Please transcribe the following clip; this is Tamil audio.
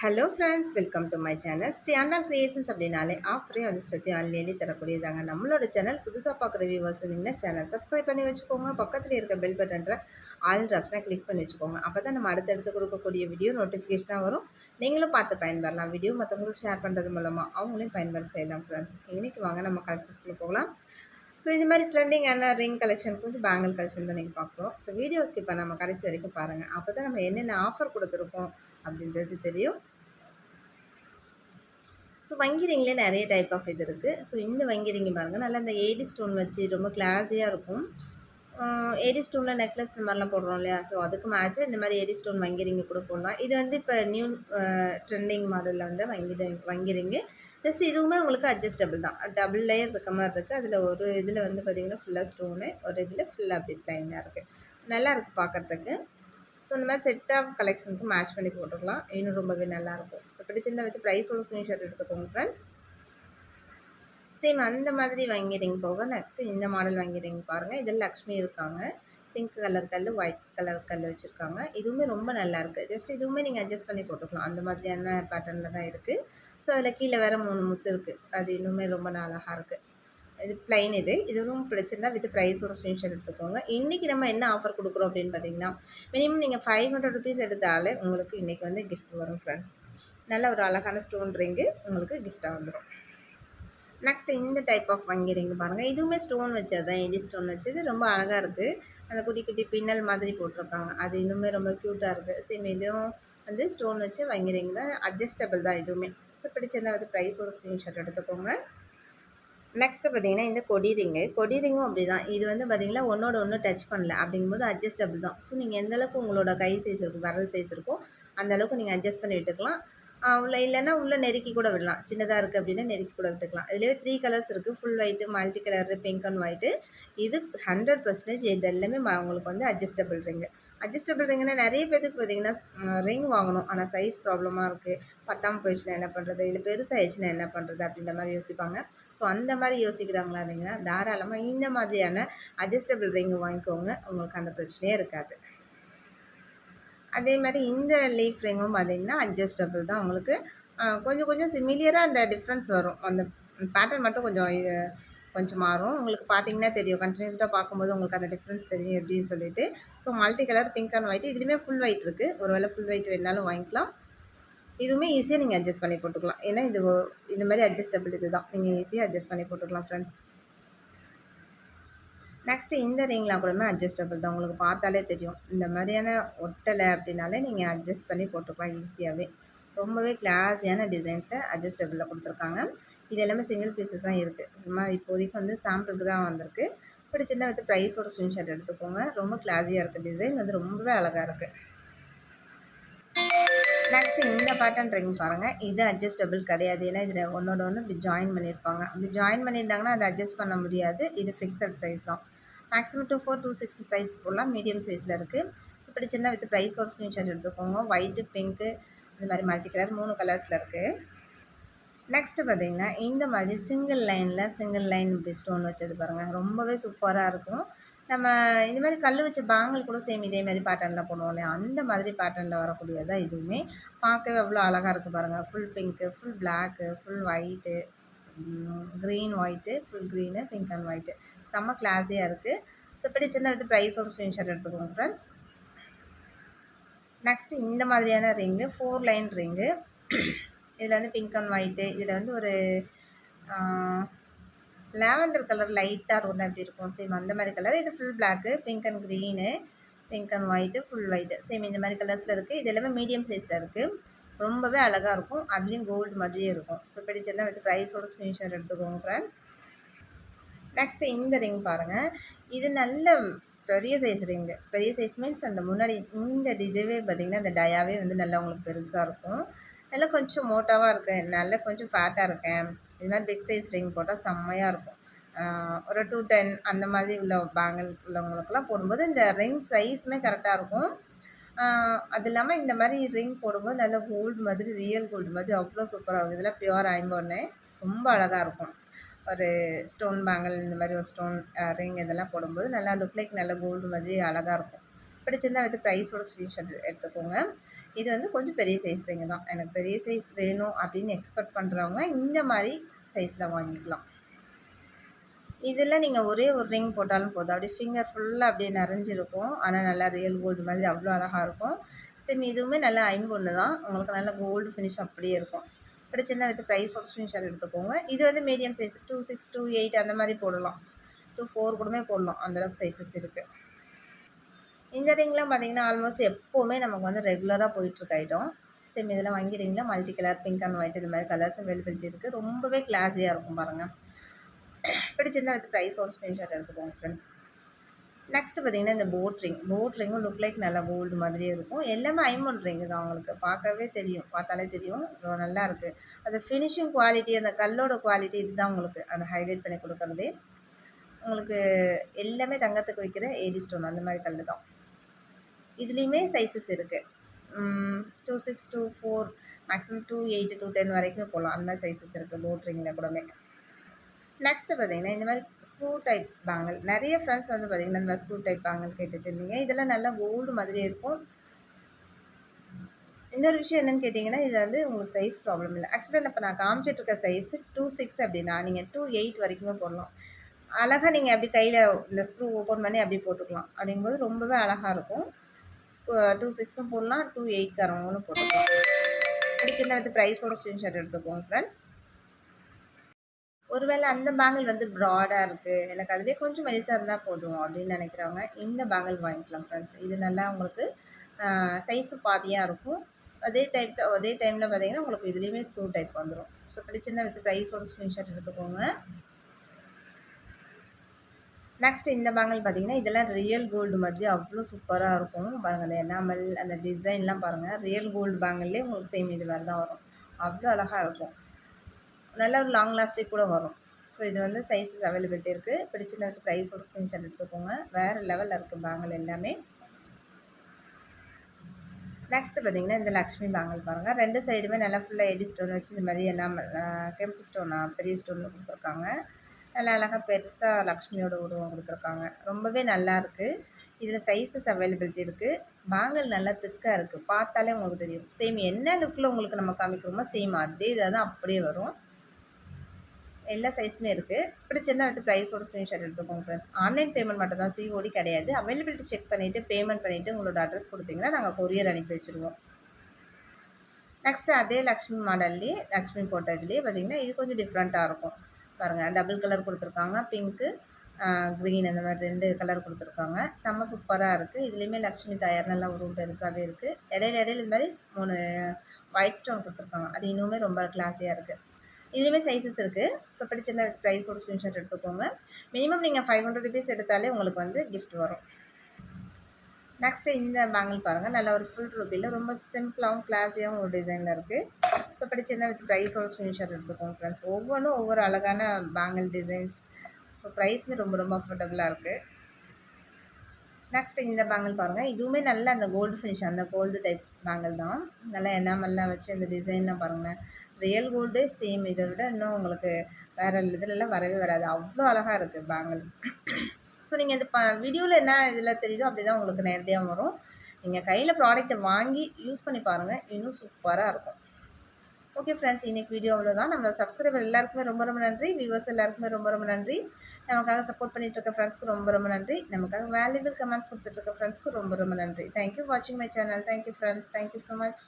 Hello friends welcome to my channel Shri Anna creations அப்படின்னாலே ஆஃபரே வந்து ஸ்டத்தி ஆன்லைன்லேயே தரக்கூடியதாங்க. நம்மளோட சேனல் புதுசாக பார்க்குற வியூவர்ஸ் இருந்தீங்கன்னா சேனல் சப்ஸ்கிரைப் பண்ணி வச்சுக்கோங்க. பக்கத்தில் இருக்க பெல் பட்டன்ற ஆல் ஆப்ஷனை கிளிக் பண்ணி வச்சுக்கோங்க. அப்போ தான் நம்ம அடுத்தடுத்து கொடுக்கக்கூடிய வீடியோ நோட்டிஃபிகேஷனாக வரும். நீங்களும் பார்த்து பயன்பெறலாம். வீடியோ மற்றவங்களுக்கு ஷேர் பண்ணுறது மூலமாக அவங்களையும் பயன்பெற செய்யலாம் ஃப்ரெண்ட்ஸ் இன்றைக்கி வாங்க நம்ம கலெக்ஷன்ஸ்குள்ளே போகலாம். ஸோ இந்த மாதிரி ட்ரெண்டிங் ஆன ரிங் கலெக்ஷன் கொஞ்சம் பேங்கிள் கலெக்ஷன் தான் நீங்கள் பார்க்குறோம் ஸோ வீடியோ ஸ்கிப் நம்ம கடைசி வரைக்கும் பாருங்கள் அப்போ தான் நம்ம என்னென்ன ஆஃபர் கொடுத்துருக்கோம் அப்படின்றது தெரியும். ஸோ வங்கி ரிங்லேயே நிறைய டைப் ஆஃப் இது இருக்குது ஸோ இந்த வங்கி ரிங்கி பாருங்கள் நல்லா இந்த ஏடி ஸ்டோன் வச்சு ரொம்ப கிளாஸியாக இருக்கும். ஏடி ஸ்டோனில் நெக்லஸ் இந்த மாதிரிலாம் போடுறோம் இல்லையா? ஸோ அதுக்கு மேட்ச்சு இந்த மாதிரி ஏடி ஸ்டோன் வங்கி ரிங்கு கூட போடலாம். இது வந்து இப்போ நியூ ட்ரெண்டிங் மாடலில் வந்து வங்கி வங்கி ரிங்கு ஜஸ்ட் இதுவுமே உங்களுக்கு அட்ஜஸ்டபிள் தான். டபுள் லேயர் இருக்க மாதிரி இருக்குது அதில் ஒரு இதில் வந்து பார்த்திங்கன்னா ஃபுல்லாக ஸ்டோனு ஒரு இதில் ஃபுல்லாக அப்படி ப்ளைனாக இருக்குது நல்லா இருக்குது பார்க்குறதுக்கு ஸோ இந்த மாதிரி செட் ஆஃப் கலெக்ஷனுக்கு மேட்ச் பண்ணி போட்டுக்கலாம் இன்னும் ரொம்பவே நல்லாயிருக்கும். ஸோ பிடிச்சிருந்த வித் ப்ரைஸோட ஸ்க்ரீன்ஷாட் எடுத்துக்கோங்க ஃப்ரெண்ட்ஸ் சேம் அந்த மாதிரி வாங்கிடுங்க போக. நெக்ஸ்ட்டு இந்த மாடல் வாங்கிடுங்க பாருங்கள் இதில் லக்ஷ்மி இருக்காங்க. பிங்க் கலர் கல் ஒயிட் கலர் கல் வச்சுருக்காங்க. இதுவுமே ரொம்ப நல்லாயிருக்கு. ஜஸ்ட் இதுவுமே நீங்கள் அட்ஜஸ்ட் பண்ணி போட்டுக்கலாம். அந்த மாதிரியான பேட்டர்னில் தான் இருக்குது ஸோ அதில் கீழே வேறு மூணு முத்து இருக்குது அது இன்னுமே ரொம்ப அழகாக இருக்குது இது ப்ளைன் இது. இதுவும் பிடிச்சிருந்தா வித் ப்ரைஸோட ஸ்க்ரீன்ஷாட் எடுத்துக்கோங்க. இன்றைக்கி நம்ம என்ன ஆஃபர் கொடுக்குறோம் அப்படின்னு பார்த்தீங்கன்னா மினிமம் நீங்கள் ஃபைவ் ஹண்ட்ரட் ருபீஸ் எடுத்தாலே உங்களுக்கு இன்றைக்கி வந்து கிஃப்ட் வரும் ஃப்ரெண்ட்ஸ் நல்ல ஒரு அழகான ஸ்டோன் ரிங்கு உங்களுக்கு கிஃப்டாக வந்துடும் நெக்ஸ்ட் இந்த டைப் ஆஃப் வங்கி ரிங்கு பாருங்கள் இதுவுமே ஸ்டோன் வச்சது தான் எடி ஸ்டோன் வச்சது. ரொம்ப அழகாக இருக்குது அந்த குட்டி குட்டி பின்னல் மாதிரி போட்டிருக்காங்க. அது இன்னுமே ரொம்ப க்யூட்டாக இருக்குது சேம் இதுவும் வந்து ஸ்டோன் வச்சு வங்கி ரிங் தான். அட்ஜஸ்டபிள் தான் இதுவுமே. ஸோ பிடிச்சிருந்தா வந்து ப்ரைஸோட ஸ்க்ரீன்ஷாட் எடுத்துக்கோங்க. நெக்ஸ்ட்டு பார்த்தீங்கன்னா இந்த கொடி ரிங்கு. கொடி ரிங்கும் அப்படி தான் இது வந்து பார்த்தீங்கன்னா ஒன்றோட ஒன்று டச் பண்ணல. அப்படிங்கும்போது அட்ஜஸ்டபிள் தான். ஸோ நீங்கள் எந்தளவுக்கு உங்களோட கை சைஸ் இருக்கும் வரல் சைஸ் இருக்கோ அந்தளவுக்கு நீங்கள் அட்ஜஸ்ட் பண்ணி விட்டுக்கலாம். உள்ள இல்லைன்னா உள்ளே நெருக்கி கூட விடலாம். சின்னதாக இருக்குது அப்படின்னா நெருக்கி கூட விட்டுக்கலாம். இதுலேயே த்ரீ கலர்ஸ் இருக்குது full white multi colour pink and white இது ஹண்ட்ரட் பர்சன்டேஜ் இது எல்லாமே உங்களுக்கு வந்து அட்ஜஸ்டபிள் ரிங்கு. அட்ஜஸ்டபிள் ரிங்குன்னா நிறைய பேருக்கு பார்த்தீங்கன்னா ரிங் வாங்கணும். ஆனால் சைஸ் ப்ராப்ளமாக இருக்குது பத்தாம் போயிடுச்சுன்னா என்ன பண்ணுறது இல்லை பெருசாகிடுச்சுன்னா என்ன பண்ணுறது அப்படின்ற மாதிரி யோசிப்பாங்க. ஸோ அந்த மாதிரி யோசிக்கிறாங்களா இருந்தீங்கன்னா தாராளமாக இந்த மாதிரியான அட்ஜஸ்டபிள் ரிங் வாங்கிக்கோங்க. உங்களுக்கு அந்த பிரச்சனையே இருக்காது. அதே மாதிரி இந்த லீஃப் ரிங்கும் பார்த்திங்கன்னா அட்ஜஸ்டபிள் தான். உங்களுக்கு கொஞ்சம் கொஞ்சம் சிமிலியராக அந்த டிஃப்ரென்ஸ் வரும். அந்த பேட்டர்ன் மட்டும் கொஞ்சம் இது கொஞ்சம் மாறும். உங்களுக்கு பார்த்தீங்கன்னா தெரியும். கண்டினியூஸாக பார்க்கும்போது உங்களுக்கு அந்த டிஃப்ரென்ஸ் தெரியும் எப்படின்னு சொல்லிட்டு. So multi colour pink and white இதுலேயுமே ஃபுல் ஒயிட் இருக்குது ஒரு வேளை ஃபுல் ஒயிட் வேணாலும் வாங்கிக்கலாம். இதுவுமே ஈஸியாக நீங்கள் அட்ஜஸ்ட் பண்ணி போட்டுக்கலாம். ஏன்னா இது இந்த மாதிரி அட்ஜஸ்டபிள் இது தான் நீங்கள் ஈஸியாக அட்ஜஸ்ட் பண்ணி போட்டுக்கலாம் ஃப்ரெண்ட்ஸ் நெக்ஸ்ட்டு இந்த ரிங்லாம் கூடமே அட்ஜஸ்டபிள் தான். உங்களுக்கு பார்த்தாலே தெரியும். இந்த மாதிரியான ஒட்டலை அப்படின்னாலே நீங்கள் அட்ஜஸ்ட் பண்ணி போட்டுக்கலாம் ஈஸியாகவே ரொம்பவே கிளாஸியான டிசைன்ஸில் அட்ஜஸ்டபிளில் கொடுத்துருக்காங்க. இது எல்லாமே சிங்கிள் பீஸஸ் தான் இருக்குது சும்மா இப்போதைக்கு வந்து சாம்பிளுக்கு தான் வந்திருக்கு. பிடிச்சிருந்தா வித்து ப்ரைஸோட ஸ்க்ரீன்ஷாட் எடுத்துக்கோங்க. ரொம்ப கிளாஸியாக இருக்குது டிசைன் வந்து ரொம்பவே அழகாக இருக்குது நெக்ஸ்ட் இந்த பேட்டர்ன் ரிங் பாருங்கள் இது அட்ஜஸ்டபிள் கிடையாது. ஏன்னா இதில் ஒன்றோட ஒன்று இப்படி ஜாயின் பண்ணியிருப்பாங்க. அப்படி ஜாயின் பண்ணியிருந்தாங்கன்னா அதை அட்ஜஸ்ட் பண்ண முடியாது. இது ஃபிக்ஸட் சைஸ் தான். Maximum two four two six size போடலாம். மீடியம் சைஸில் இருக்குது ஸோ பிடிச்சிருந்தா வித் ப்ரைஸ் ஒரு ஸ்க்ரீன்ஷாட் எடுத்துக்கோங்க. ஒயிட்டு பிங்க்கு இந்த மாதிரி மல்டி கலர் மூணு கலர்ஸில் இருக்குது நெக்ஸ்ட்டு பார்த்திங்கன்னா இந்த மாதிரி சிங்கிள் லைனில் சிங்கிள் லைன் இப்படி ஸ்டோன் வச்சது பாருங்கள் ரொம்பவே சூப்பராக இருக்கும். நம்ம இந்த மாதிரி கல் வச்ச பேங்கிள் கூட சேம் இதே மாதிரி பேட்டர்னில் போடுவோம் இல்லையா? அந்த மாதிரி பேட்டர்னில் வரக்கூடியதாக இதுவுமே பார்க்கவே அவ்வளோ அழகாக இருக்குது பாருங்கள் full pink full black full white green white full green pink and white செம்ம கிளாஸியாக இருக்குது ஸோ பிடிச்சிருந்தா வந்து ப்ரைஸோட ஸ்க்ரீன்ஷாட் எடுத்துக்கோங்க ஃப்ரெண்ட்ஸ் நெக்ஸ்ட்டு இந்த மாதிரியான ரிங்கு ஃபோர் லைன் ரிங்கு இதில் வந்து பிங்க் அண்ட் ஒயிட்டு இதில் வந்து ஒரு லாவெண்டர் கலர் லைட்டாக இருக்கும் அப்படி இருக்கும். சேம் அந்த மாதிரி கலர் இது full black pink and green pink and white full white same இந்த மாதிரி கலர்ஸில் இருக்குது இது எல்லாமே மீடியம் சைஸில் இருக்குது ரொம்பவே அழகாக இருக்கும். அதுலேயும் கோல்டு மாதிரியே இருக்கும். ஸோ பிடிச்சிருந்தா வித் ப்ரைஸோட ஸ்க்ரீன்ஷாட் எடுத்துக்கோங்க ஃப்ரெண்ட்ஸ் நெக்ஸ்ட்டு இந்த ரிங் பாருங்கள் இது நல்ல பெரிய சைஸ் ரிங்கு பெரிய சைஸ் மீன்ஸ் அந்த முன்னாடி இந்த இதுவே பார்த்திங்கன்னா அந்த டயாவே வந்து நல்லா உங்களுக்கு பெருசாக இருக்கும். நல்லா கொஞ்சம் மோட்டாவாக இருக்கேன். நல்லா கொஞ்சம் ஃபேட்டாக இருக்கேன். இது மாதிரி பிக் சைஸ் ரிங் போட்டால் செம்மையாக இருக்கும். ஒரு டூ டென் அந்த மாதிரி உள்ள பேங்கிள் உள்ளவங்களுக்கெல்லாம் போடும்போது இந்த ரிங் சைஸுமே கரெக்டாக இருக்கும். அது இல்லாமல் இந்த மாதிரி ரிங் போடும்போது நல்ல கோல்டு மாதிரி ரியல் கோல்டு மாதிரி அவ்வளோ சூப்பராக இருக்கும். இதெல்லாம் பியூர் ஐம்பொன்னு ரொம்ப அழகாக இருக்கும். ஒரு ஸ்டோன் பேங்கிள் இந்த மாதிரி ஒரு ஸ்டோன் ரிங் இதெல்லாம் போடும்போது நல்லா லுக் லைக் நல்ல கோல்டு மாதிரி அழகாக இருக்கும். பிடிச்சிருந்தா வந்து ப்ரைஸோட ஸ்க்ரீன்ஷாட் எடுத்துக்கோங்க. இது வந்து கொஞ்சம் பெரிய சைஸ் ரிங்கு தான். எனக்கு பெரிய சைஸ் வேணும் அப்படின்னு எக்ஸ்பெக்ட் பண்ணுறவங்க இந்த மாதிரி சைஸில் வாங்கிக்கலாம். இதில் நீங்கள் ஒரே ஒரு ரிங் போட்டாலும் போதும். அப்படியே ஃபிங்கர் ஃபுல்லாக அப்படியே நிறைஞ்சிருக்கும். ஆனால் நல்லா ரியல் கோல்டு மாதிரி அவ்வளோ அழகாக இருக்கும். சிம் இதுவுமே நல்லா ஐம்பொன்று தான். உங்களுக்கு நல்ல கோல்டு ஃபினிஷ் அப்படியே இருக்கும். பிடிச்சிருந்தா வித் ப்ரைஸ் ஆஃப் ஸ்க்ரீன்ஷாட் எடுத்துக்கோங்க. இது வந்து medium size two six two eight அந்த மாதிரி போடலாம். டூ ஃபோர் கூடமே போடலாம். அந்தளவுக்கு சைஸஸ் இருக்குது இந்த ரிங்லாம் பார்த்தீங்கன்னா ஆல்மோஸ்ட் எப்போவுமே நமக்கு வந்து ரெகுலராக போயிட்டுருக்க ஐட்டம் சேம் இதெல்லாம் வாங்கி ரிங்கில் multi colour pink and white இது மாதிரி கலர்ஸ் அவைலபிலிட்டி இருக்குது ரொம்பவே கிளாஸியாக இருக்கும் பாருங்கள் பிடிச்சிருந்தா வித் ப்ரைஸோட ஸ்க்ரீன்ஷாட் எடுத்துக்கோங்க ஃப்ரெண்ட்ஸ் நெக்ஸ்ட்டு பார்த்தீங்கன்னா இந்த போட் ரிங் போட் ரிங்கும் லுக் லைக் நல்லா கோல்டு மாதிரியே இருக்கும். எல்லாமே ஐமோன் ரிங்கு தான் உங்களுக்கு. பார்க்கவே தெரியும். பார்த்தாலே தெரியும். நல்லா இருக்குது அது ஃபினிஷிங் குவாலிட்டி அந்த கல்லோட குவாலிட்டி இதுதான் உங்களுக்கு. அந்த ஹைலைட் பண்ணி கொடுக்குறதே. உங்களுக்கு எல்லாமே தங்கத்துக்கு வைக்கிற ஏடி ஸ்டோன் அந்த மாதிரி கல் தான். இதுலேயுமே சைஸஸ் இருக்குது two six two four maximum two eight two ten வரைக்குமே போகலாம் அந்த மாதிரி சைஸஸ் இருக்குது போட்ரிங்கில் கூடமே நெக்ஸ்ட்டு பார்த்தீங்கன்னா இந்த மாதிரி ஸ்க்ரூ டைப் பேங்கல் நிறைய ஃப்ரெண்ட்ஸ் வந்து பார்த்திங்கன்னா இந்த மாதிரி ஸ்க்ரூ டைப் பேங்கல் கேட்டுட்டு இருந்தீங்க. இதெல்லாம் நல்லா கோல்டு மாதிரி இருக்கும். இன்னொரு விஷயம் என்னென்னு கேட்டிங்கன்னா இது வந்து உங்களுக்கு சைஸ் ப்ராப்ளம் இல்லை. ஆக்சுவலாக இப்போ நான் காமிச்சிட்டு இருக்க சைஸ் டூ சிக்ஸ் அப்படின்னா நீங்கள் டூ எயிட் வரைக்குமே போடலாம். அழகாக நீங்கள் அப்படி கையில் இந்த ஸ்க்ரூ ஓப்பன் பண்ணி அப்படி போட்டுக்கலாம். அப்படிங்கும்போது ரொம்பவே அழகாக இருக்கும். டூ சிக்ஸும் போடலாம் டூ எயிட் தரவங்களும் போட்டுக்கலாம் பிடிச்சிருந்தா வந்து ப்ரைஸோட ஸ்க்ரீன்ஷாட் எடுத்துக்கோங்க ஃப்ரெண்ட்ஸ் ஒருவேளை அந்த பேங்கிள் வந்து ப்ராடாக இருக்குது எனக்கு அதுலேயே கொஞ்சம் மெலிசாக இருந்தால் போதும் அப்படின்னு நினைக்கிறவங்க இந்த பேங்கிள் வாங்கிக்கலாம் ஃப்ரெண்ட்ஸ் இது நல்லா உங்களுக்கு சைஸும் பாதியாக இருக்கும். அதே டைப் அதே டைமில் பார்த்தீங்கன்னா உங்களுக்கு இதுலேயுமே ஸ்க்ரூ டைப் வந்துடும் ஸோ பிடிச்சிருந்தா வித் ப்ரைஸோட ஸ்க்ரீன்ஷாட் எடுத்துக்கோங்க. நெக்ஸ்ட் இந்த பேங்கிள் பார்த்தீங்கன்னா இதெல்லாம் ரியல் கோல்டு மாதிரி அவ்வளோ சூப்பராக இருக்கும். பாருங்கள் அந்த எனாமல் அந்த டிசைன்லாம் பாருங்கள் ரியல் கோல்டு பேங்கிள்லேயே உங்களுக்கு சேம் இது மாதிரி தான் வரும். அவ்வளோ அழகாக இருக்கும். நல்ல ஒரு லாங் லாஸ்டிக் கூட வரும். ஸோ இது வந்து சைஸஸ் அவைலபிலிட்டி இருக்குது பிடிச்சிருந்ததுக்கு ப்ரைஸ் ஒரு ஸ்க்ரீன்ஷாட் எடுத்துக்கோங்க. வேறு லெவலில் இருக்குது பேங்கிள் எல்லாமே. நெக்ஸ்ட்டு பார்த்தீங்கன்னா இந்த லக்ஷ்மி பேங்கிள் பாருங்கள் ரெண்டு சைடுமே நல்லா ஃபுல்லாக எடி ஸ்டோன் வச்சு இந்த மாதிரி என்ன கெம்பு ஸ்டோனா பெரிய ஸ்டோனில் கொடுத்துருக்காங்க. நல்லா அழகாக பெருசாக லக்ஷ்மியோட உருவம் கொடுத்துருக்காங்க ரொம்பவே நல்லாயிருக்கு இதில் சைஸஸ் அவைலபிலிட்டி இருக்குது பேங்கிள் நல்லா திக்காக இருக்குது பார்த்தாலே உங்களுக்கு தெரியும். சேம் என்ன லுக்கில் உங்களுக்கு நம்ம காமிக்கிறோமோ சேம் அதே இதாக தான் அப்படியே வரும். எல்லா சைஸுமே இருக்குது பிடிச்சிருந்தா வந்து ப்ரைஸோட ஸ்க்ரீன்ஷாட் எடுத்துக்கோங்க ஃப்ரெண்ட்ஸ் ஆன்லைன் பேமெண்ட் மட்டும் தான் சிஓடி கிடையாது. அவைலபிலிட்டி செக் பண்ணிவிட்டு பேமெண்ட் பண்ணிவிட்டு உங்களோட அட்ரஸ் கொடுத்தீங்கன்னா நாங்கள் கொரியர் அனுப்பி வச்சுருவோம். நெக்ஸ்ட்டு அதே லக்ஷ்மி மாடல்லே லக்ஷ்மி போட்டதுலேயே பார்த்திங்கன்னா இது கொஞ்சம் டிஃப்ரெண்ட்டாக இருக்கும். பாருங்கள் டபுள் கலர் கொடுத்துருக்காங்க. பிங்க்கு க்ரீன் அந்த மாதிரி ரெண்டு கலர் கொடுத்துருக்காங்க. செம்ம சூப்பராக இருக்குது இதுலேயுமே லக்ஷ்மி தயார் நல்லா ஒரு பெருசாகவே இருக்குது இடையில இடையில இது மாதிரி மூணு ஒயிட் ஸ்டோன் கொடுத்துருக்காங்க. அது இன்னுமே ரொம்ப கிளாஸியாக இருக்குது இதுலேயுமே சைஸஸ் இருக்குது ஸோ பிடிச்சிருந்தா ப்ரைஸ் ஒரு ஸ்க்ரீன்ஷாட் எடுத்துக்கோங்க. மினிமம் நீங்கள் ஃபைவ் ஹண்ட்ரட் ருபீஸ் எடுத்தாலே உங்களுக்கு வந்து கிஃப்ட் வரும். நெக்ஸ்ட்டு இந்த பேங்கிள் பாருங்கள் நல்ல ஒரு ஃபுல் ரூபியில் ரொம்ப சிம்பிளாகவும் கிளாஸியாகவும் ஒரு டிசைனில் இருக்குது ஸோ பிடிச்சிருந்தா வித் ப்ரைஸோட ஸ்க்ரீன்ஷாட் எடுத்துக்கோங்க ஃப்ரெண்ட்ஸ் ஒவ்வொன்றும் ஒவ்வொரு அழகான பேங்கிள் டிசைன்ஸ் ஸோ ப்ரைஸுமே ரொம்ப ரொம்ப அஃபோர்டபுளாக இருக்குது நெக்ஸ்ட் இந்த பேங்கிள் பாருங்கள் இதுவுமே நல்ல அந்த கோல்டு ஃபினிஷ் அந்த கோல்டு டைப் பேங்கிள் தான். நல்லா என்னாமெல்லாம் வச்சு இந்த டிசைன்லாம் பாருங்களேன். ரியல் கோல்டு சேம் இதை விட இன்னும் உங்களுக்கு வேறு இதுலலாம் வரவே வராது. அவ்வளோ அழகாக இருக்குது பேங்கிள் ஸோ நீங்கள் இந்த ப வீடியோவில் என்ன இதில் தெரியுதோ அப்படி தான் உங்களுக்கு நேரடியாக வரும். நீங்கள் கையில் ப்ராடக்ட்டை வாங்கி யூஸ் பண்ணி பாருங்கள் இன்னும் சூப்பராக இருக்கும். ஓகே ஃப்ரெண்ட்ஸ் இன்றைக்கி வீடியோ அவ்வளோதான் நம்ம சப்ஸ்கிரைபர் எல்லாருக்குமே ரொம்ப ரொம்ப நன்றி. வியூவர்ஸ் எல்லாருக்குமே ரொம்ப ரொம்ப நன்றி. நமக்காக சப்போர்ட் பண்ணிகிட்டு இருக்க ஃப்ரெண்ட்ஸ்க்கு ரொம்ப ரொம்ப நன்றி. நமக்காக வேல்யூபிள் கமெண்ட்ஸ் கொடுத்துட்ருக்க ஃப்ரெண்ட்ஸ்க்கு ரொம்ப ரொம்ப நன்றி. தேங்க்யூ வாட்சிங் my channel thank you friends thank you so much